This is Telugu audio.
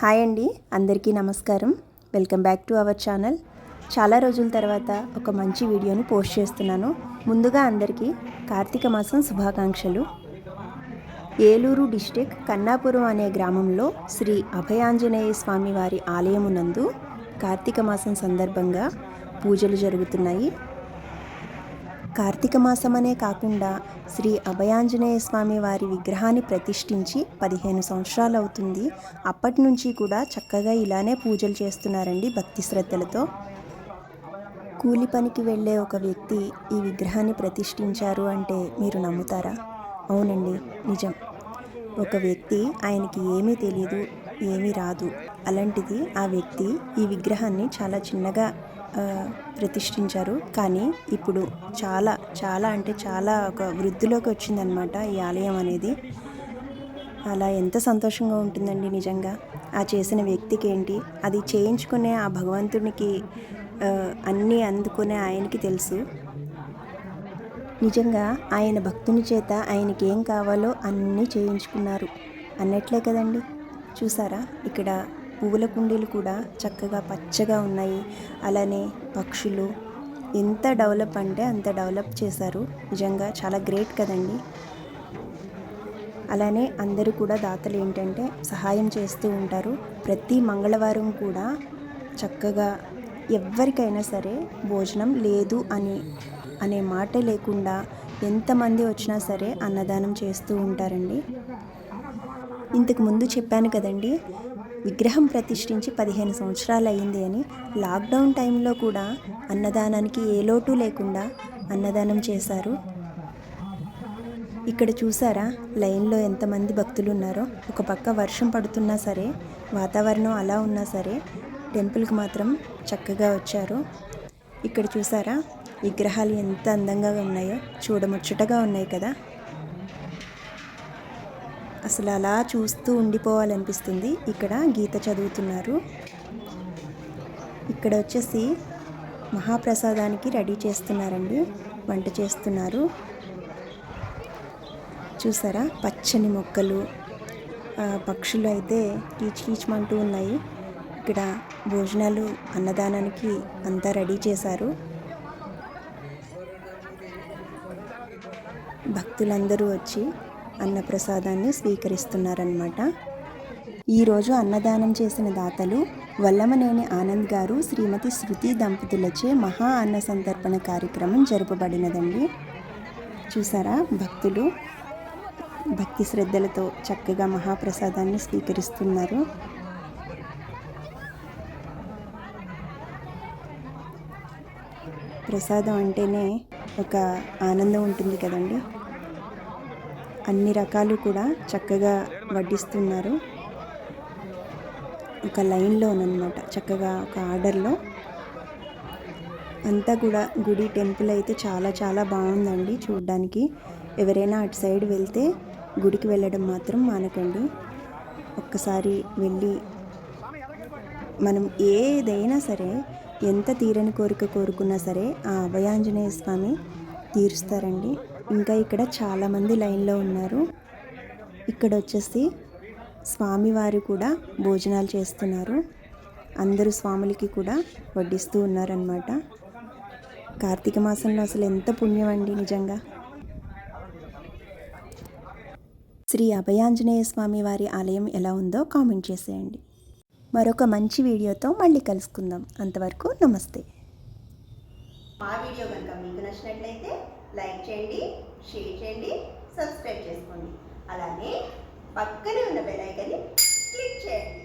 హాయ్ అండి అందరికీ నమస్కారం. Welcome back to our channel. చాలా రోజుల తర్వాత ఒక మంచి వీడియోని పోస్ట్ చేస్తున్నాను. ముందుగా అందరికీ కార్తీక మాసం శుభాకాంక్షలు. ఏలూరు డిస్టిక్ కన్నాపురం అనే గ్రామంలో శ్రీ అభయాంజనేయ స్వామి వారి ఆలయమునందు కార్తీక మాసం సందర్భంగా పూజలు జరుగుతున్నాయి. కార్తీక మాసమనే కాకుండా శ్రీ అభయాంజనేయ స్వామి వారి విగ్రహాన్ని ప్రతిష్ఠించి పదిహేను సంవత్సరాలు అవుతుంది. అప్పటి నుంచి కూడా చక్కగా ఇలానే పూజలు చేస్తున్నారండి భక్తి శ్రద్ధలతో. కూలి పనికి వెళ్ళే ఒక వ్యక్తి ఈ విగ్రహాన్ని ప్రతిష్ఠించారు అంటే మీరు నమ్ముతారా? అవునండి నిజం. ఒక వ్యక్తి ఆయనకి ఏమీ తెలియదు ఏమీ రాదు. అలాంటిది ఆ వ్యక్తి ఈ విగ్రహాన్ని చాలా చిన్నగా ప్రతిష్ఠించారు. కానీ ఇప్పుడు చాలా చాలా అంటే చాలా ఒక వృద్ధిలోకి వచ్చిందనమాట ఈ ఆలయం అనేది. అలా ఎంత సంతోషంగా ఉంటుందండి నిజంగా. ఆ చేసిన వ్యక్తికి ఏంటి? అది చేయించుకునే ఆ భగవంతునికి అన్నీ అందుకునే ఆయనకి తెలుసు. నిజంగా ఆయన భక్తుని చేత ఆయనకి ఏం కావాలో అన్నీ చేయించుకున్నారు. అన్నట్లే కదండి. చూసారా? ఇక్కడ పువ్వుల కుండీలు కూడా చక్కగా పచ్చగా ఉన్నాయి. అలానే పక్షులు ఎంత డెవలప్ అంటే అంత డెవలప్ చేశారు. నిజంగా చాలా గ్రేట్ కదండి. అలానే అందరూ కూడా దాతలు ఏంటంటే సహాయం చేస్తూ ఉంటారు. ప్రతి మంగళవారం కూడా చక్కగా ఎవరికైనా సరే భోజనం లేదు అని అనే మాట లేకుండా ఎంతమంది వచ్చినా సరే అన్నదానం చేస్తూ ఉంటారండి. ఇంతకు ముందు చెప్పాను కదండి విగ్రహం ప్రతిష్ఠించి పదిహేను సంవత్సరాలు అయింది అని లాక్డౌన్ టైంలో కూడా అన్నదానానికి ఏ లోటు లేకుండా అన్నదానం చేశారు. ఇక్కడ చూసారా లైన్లో ఎంతమంది భక్తులు ఉన్నారో ఒక పక్క వర్షం పడుతున్నా సరే వాతావరణం అలా ఉన్నా సరే టెంపుల్కి మాత్రం చక్కగా వచ్చారు. ఇక్కడ చూసారా విగ్రహాలు ఎంత అందంగా ఉన్నాయో. చూడముచ్చటగా ఉన్నాయి కదా. అసలు అలా చూస్తూ ఉండిపోవాలనిపిస్తుంది. ఇక్కడ గీత చదువుతున్నారు. ఇక్కడ వచ్చేసి మహాప్రసాదానికి రెడీ చేస్తున్నారండి. వంట చేస్తున్నారు. చూసారా? పచ్చని మొక్కలు పక్షులు అయితే కీచ్ కీచ్మంటూ ఉన్నాయి. ఇక్కడ భోజనాలు అన్నదానానికి అంతా రెడీ చేశారు. భక్తులందరూ వచ్చి అన్నప్రసాదాన్ని స్వీకరిస్తున్నారనమాట ఈరోజు అన్నదానం చేసిన దాతలు వల్లమనేని ఆనంద్ గారు శ్రీమతి శృతి దంపతులచే మహా అన్న సంతర్పణ కార్యక్రమం జరపబడినదండి. చూసారా భక్తులు? భక్తి శ్రద్ధలతో చక్కగా మహాప్రసాదాన్ని స్వీకరిస్తున్నారు. ప్రసాదం అంటేనే ఒక ఆనందం ఉంటుంది కదండి. అన్ని రకాలు కూడా చక్కగా వడ్డిస్తున్నారు. ఒక లైన్లోనమాట చక్కగా ఒక ఆర్డర్లో. అంతా కూడా గుడి టెంపుల్ అయితే చాలా చాలా బాగుందండి చూడడానికి. ఎవరైనా అటు సైడ్ వెళ్తే గుడికి వెళ్ళడం మాత్రం మానకండి. ఒక్కసారి వెళ్ళి మనం ఏదైనా సరే ఎంత తీరని కోరిక కోరుకున్నా సరే ఆ అభయాంజనేయ స్వామి తీరుస్తారండి. ఇంకా ఇక్కడ చాలామంది లైన్లో ఉన్నారు. ఇక్కడ వచ్చేసి స్వామివారు కూడా భోజనాలు చేస్తున్నారు. అందరూ స్వాములకి కూడా వడ్డిస్తూ ఉన్నారనమాట కార్తీక మాసంలో అసలు ఎంత పుణ్యం అండి నిజంగా. శ్రీ అభయాంజనేయ స్వామి వారి ఆలయం ఎలా ఉందో కామెంట్ చేసేయండి. మరొక మంచి వీడియోతో మళ్ళీ కలుసుకుందాం. అంతవరకు నమస్తే. మా వీడియో కనుక మీకు నచ్చినట్లయితే లైక్ చేయండి షేర్ చేయండి సబ్స్క్రైబ్ చేసుకోండి. అలానే పక్కనే ఉన్న బెల్ ఐకన్ని క్లిక్ చేయండి.